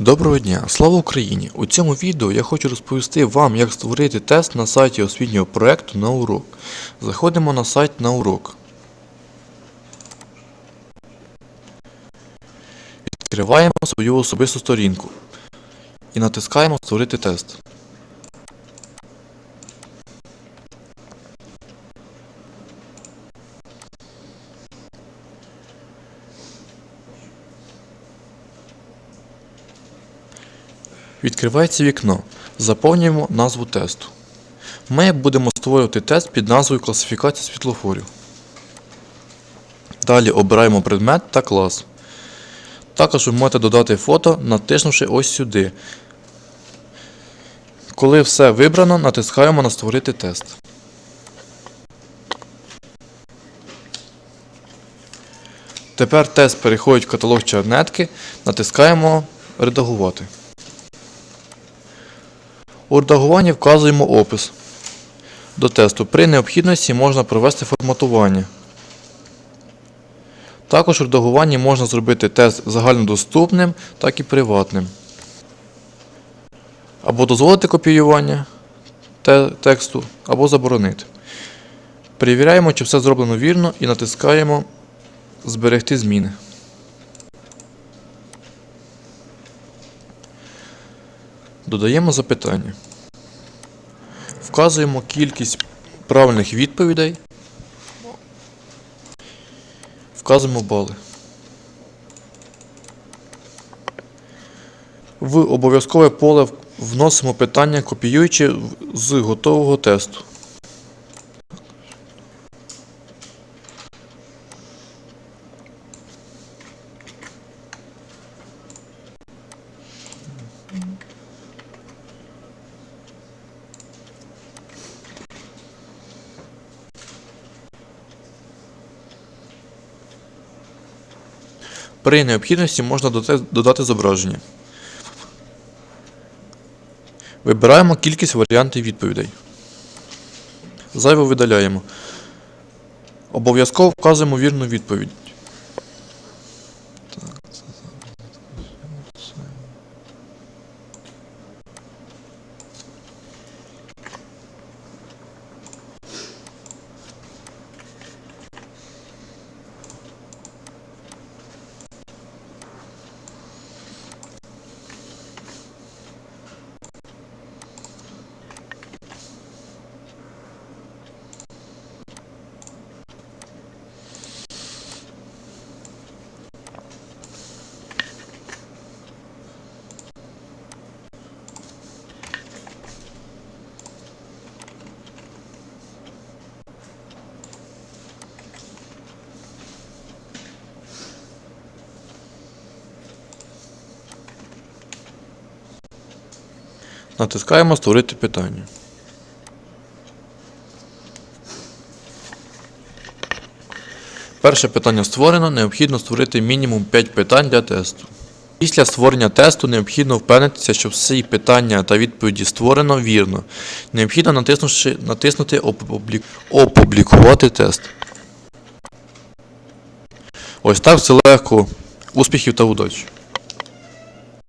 Доброго дня, слава Україні! У цьому відео я хочу розповісти вам, як створити тест на сайті освітнього проекту на урок. Заходимо на сайт на урок. Відкриваємо свою особисту сторінку і натискаємо Створити тест. Відкривається вікно. Заповнюємо назву тесту. Ми будемо створювати тест під назвою класифікація світлофорів. Далі обираємо предмет та клас. Також ви можете додати фото, натиснувши ось сюди. Коли все вибрано, натискаємо на Створити тест. Тепер тест переходить в каталог чернетки, натискаємо Редагувати. У редагуванні вказуємо опис до тесту. При необхідності можна провести форматування. Також у редагуванні можна зробити тест загальнодоступним, так і приватним. Або дозволити копіювання тексту, або заборонити. Перевіряємо, чи все зроблено вірно і натискаємо Зберегти зміни. Додаємо запитання. Вказуємо кількість правильних відповідей. Вказуємо бали. В обов'язкове поле вносимо питання, копіюючи з готового тесту. При необхідності можна додати зображення. Вибираємо кількість варіантів відповідей. Зайво видаляємо. Обов'язково вказуємо вірну відповідь. Натискаємо Створити питання. Перше питання створено. Необхідно створити мінімум 5 питань для тесту. Після створення тесту необхідно впевнитися, що всі питання та відповіді створено вірно. Необхідно натиснути «Опублі- Опублікувати тест. Ось так все легко. Успіхів та удачі!